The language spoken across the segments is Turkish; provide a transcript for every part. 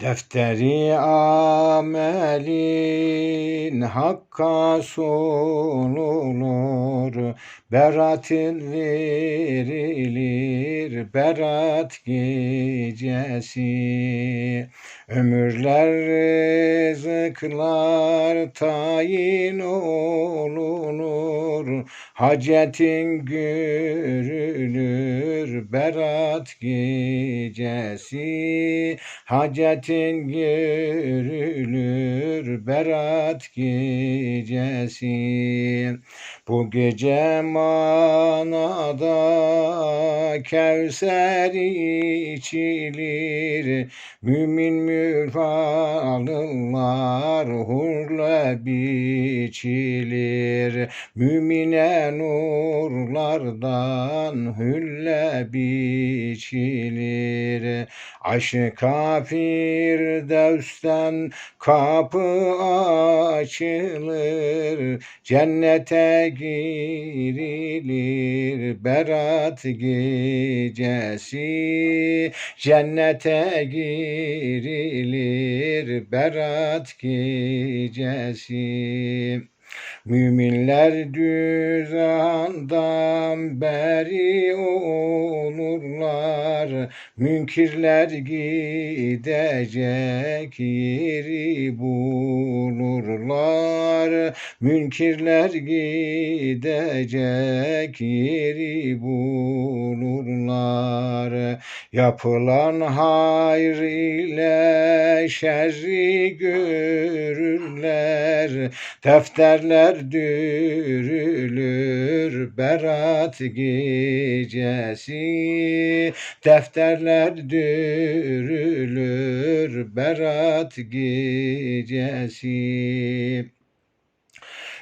Defteri amelin hakka sunulur, Beratın verilir, berat gecesi. Ömürler, rızıklar tayin olunur, Hacetin görülür, berat gecesi. Hacetin görülür berat gecesi Bu gece manada Kevser içilir. Mümin mürfalılar hurla biçilir. Mümine nurlardan hülle biçilir Aşka Firdevs'ten kapı açılır, cennete girilir berat gecesi. Cennete girilir berat gecesi. Müminler düzandan beri olurlar, münkirler gidecek yeri bulurlar, münkirler gidecek yeri bulurlar. Yapılan hayır ile şerri görürler, defterler dürülür berat gecesi. Defterler dürülür berat gecesi.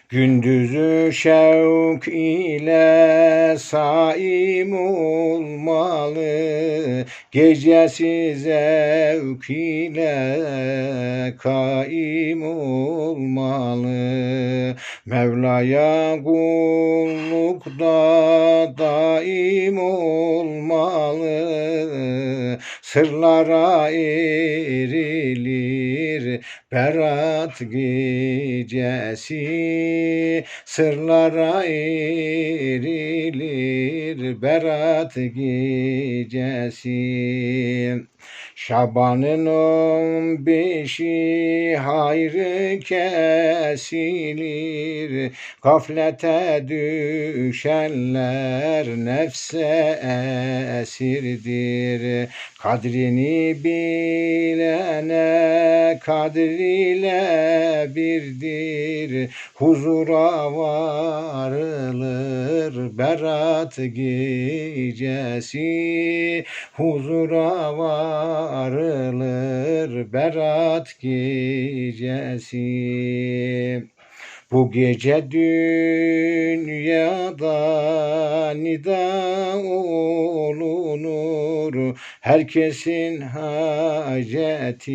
Gündüzü şevk ile saim olmalı, Gecesi zevk ile kaim olmalı. Mevla'ya kullukta daim olmalı, Sırlara erilir berat gecesi Sırlara erilir. Berat gecesi Şabanın on beşi hayrı kesilir. Gaflete düşenler nefse esirdir. Kadrini bilene kadriyle birdir. Huzura varılır berat gecesi. Huzura varılır berat gecesi bu gece dünyada nida olunur, herkesin haceti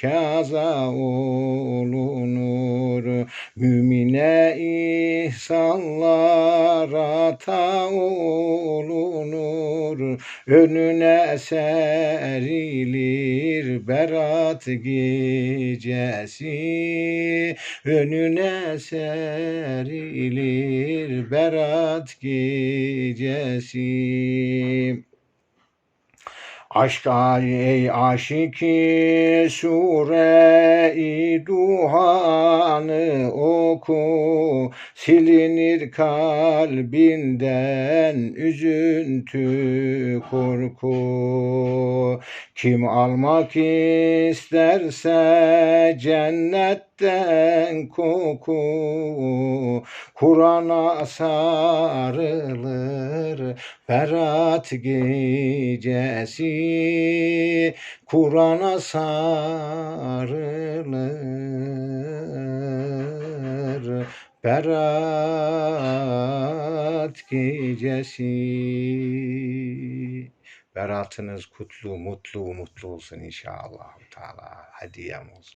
kaza olunur. Mümine ihsanlar ata olunur, önüne serilir berat gecesi, önüne serilir berat gecesi. Aşk ey aşiki sure-i duhanı oku Silinir kalbinden üzüntü korku. Kim almak isterse cennetten koku Kur'an'a sarılır berat gecesi Kur'an'a sarılır berat gecesi Beratınız kutlu, mutlu, mutlu olsun inşallah. Teala hediyem olsun.